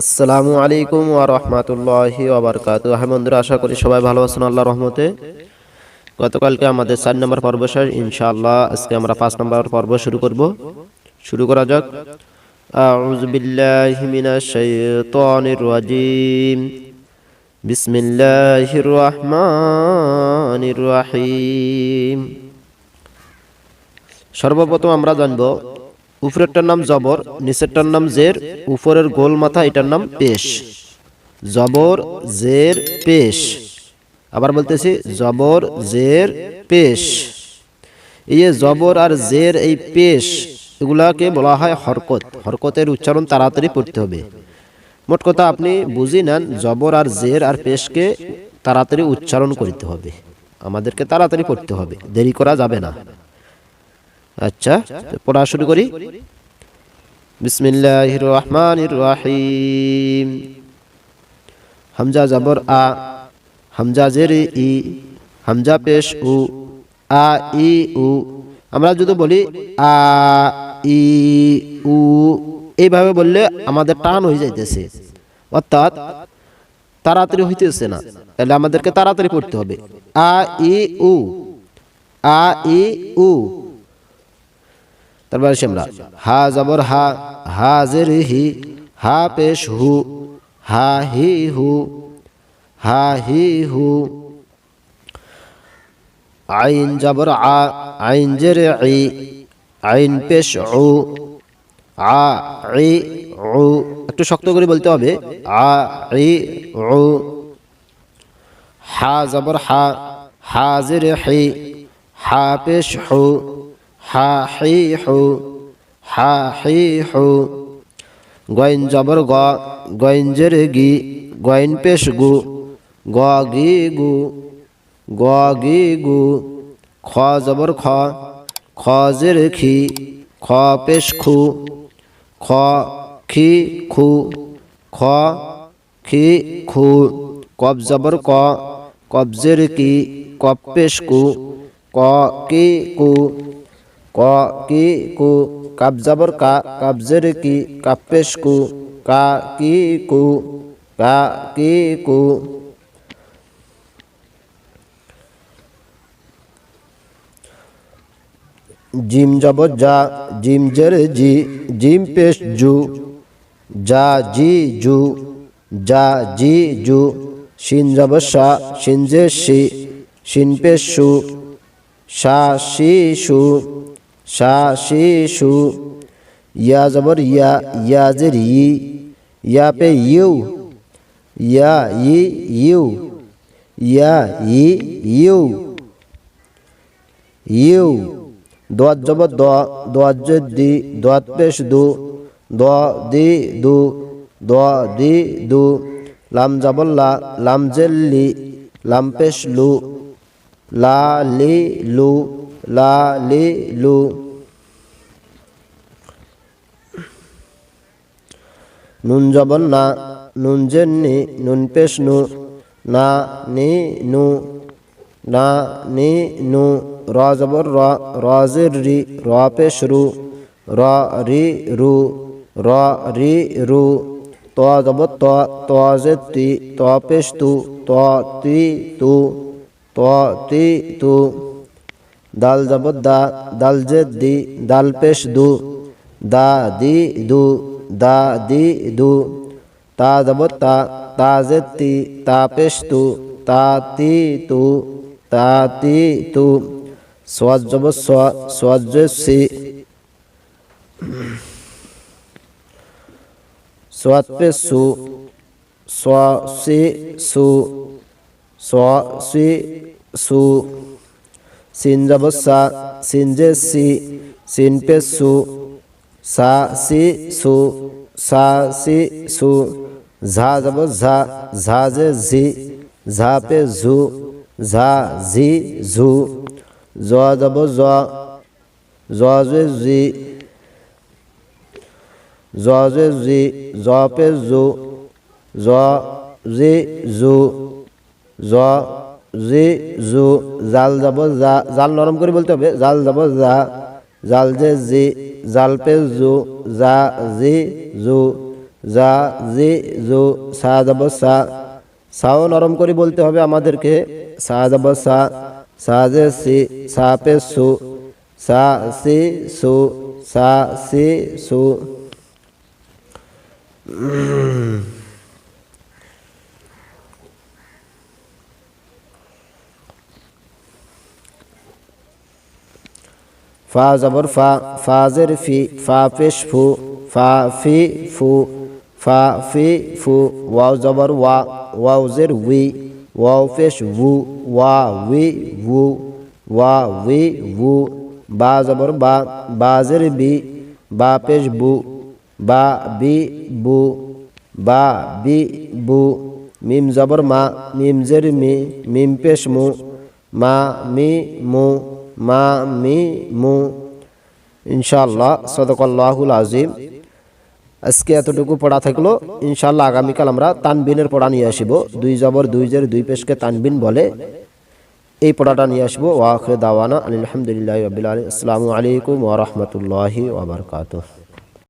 আসসালামু আলাইকুম ওয়া রাহমাতুল্লাহি ওয়া বারাকাতুহু। হ্যাঁ বন্ধুরা, আশা করি সবাই ভালো আছেন, আল্লাহর রহমতে। গতকালকে আমাদের চার নম্বর পর্ব শেষ, ইনশাআল্লাহ আজকে আমরা পাঁচ নম্বর পর্ব শুরু করব। শুরু করা যাক। আউযু বিল্লাহি মিনাশ শাইতানির রাজিম। বিসমিল্লাহির রহমানির রহিম। সর্বপ্রথম আমরা জানব উপরেরটার নাম জবর নিচেরটার নাম জের উপরের গোল মাথা, এটার নাম পেশ। জবর, জের, পেশ। আবার বলতেছি, জবর, জের, পেশ। এই জবর আর জের, এই পেশ, এগুলাকে বলা হয় হরকত। হরকতের উচ্চারণ তাড়াতাড়ি পড়তে হবে। মোট কথা, আপনি বুঝি নেন, জবর আর জের আর পেশকে তাড়াতাড়ি উচ্চারণ করতে হবে। আমাদেরকে তাড়াতাড়ি পড়তে হবে। দেরি করা যাবে না। আচ্ছা পড়া শুরু করি। বিসমিল্লাহির রহমানির রহিম হামজা জবর আ, হামজা জের ই, হামজা পেশ উ, আ, ই, উ। আমরা যদি বলি আ, ই, উ, এইভাবে বললে আমাদের টান হয়ে যাইতেছে। অর্থাৎ তাড়াতাড়ি হইতেছে না। তাহলে আমাদেরকে তাড়াতাড়ি পড়তে হবে। আ, ই, উ। আ, ই, উ। তারপর আসি হা জবর হা হা জের হি, হা পেশ হু, হা হি হু, হা হি হু, আইন জবর আ, আইন জের ই, আইন পেশ উ, আ ই উ, একটু শক্ত করে বলতে হবে, আ ই উ, হা জবর হা হা জের হি, হা পেশ হু হা হি হু জবর গ গইন জের গি গইন পেশ গু, গ গি গু, গ গি গু। খ জবর খ খ জের খি, খ পেশ খু, খ খি খু, খ খি খু। কব জবর ক কবজের কি কপ পেশ কু, ক কি কু। ক কি কু, কাপ জাবর কা কাবজের কি কাপেশ কু, কা কি কু, কা কি কু। জিম জবর যা, জিম জের জি, জিম পেশ জু, যা জি জু, যা জি জু। শিন জবর শা শিন জের শি শিন পেশ সু শা শি সু। শি সু ইয়া জবর ইয়া ইয়া ই ইয়া পে ইউ, ইয়া ই ইউ, ইয়া ই ইউ ইউ, দোয়াত জবর দ, দোয়াত জের দি দোয়াত পেশ দু, দ দি দু, দ দি দু, লাম জবর লা, লাম জের লি লাম পেশ লু, লা লি লু লা লি লু নুন জবর না নুন জের নি নুন পেশ নু না নি নু না নি নু র জবর র র জের রি র পেশ রু র রি রু র রি রু ত জবর ত ত জের তি ত পেশ তু ত তি তু ত তি তু দাল জবর দা দাল জের দি দাল পেশ দু দা দি দু দা দি দু তা জবর তা তা জের তি তা পেশ তু তা তি তু তা তি তু সোয়াজ জবর সোয়া সোয়াজ জের সি সোয়াত পে সু সোয়া সি সু সোয়া সি সু সিন জবর সা সিন জে সি সিন পে সু সা সি সু সা সি সু ঝা জবর ঝা ঝা জে ঝি ঝা পে ঝু ঝা ঝি ঝু জ জবর জ জ জে জি জ জে জি জ পে জু, জ, জাল যাব যা জাল নরম করে বলতে হবে। জাল যাব যা জাল যে, জি, জাল পে, জু যা জি, জু, জা, জি, জু, সা যাব, সা। সাও নরম করে বলতে হবে আমাদেরকে। সা যাব, সা সা জে সি, সা পে, সু, সা, সি, সু, সা, সি, সু। ফা জবর ফা ফাজের ফি ফা পেশ ফু ফা ফি ফু ফা ফি ফু ওয়াও জবর ওয়া ওয়াও জের উই ওয়াও পেশ ভু ওয়া উই ভু ওয়া উই ভু বা জবর বা বাজের বি বা পেশ বু বা বি বু বা বি বু মিম জবর মা মিম জের মি মিম পেশ মু মা মি মু মা মি মু। ইনশাআল্লাহ, সদকাল্লাহুল আজিম আজকে এতটুকু পড়া থাকল। ইনশাল্লাহ আগামীকাল আমরা তানবিনের পড়া নিয়ে আসব। দুই জবর, দুই জের, দুই পেশকে তানবিন বলে এই পড়াটা নিয়ে আসব। ওয়াখরে দাওয়ানা আলহামদুলিল্লাহ আসসালামু আলাইকুম ওরহমতুল্লাহি ওবরকাতুহ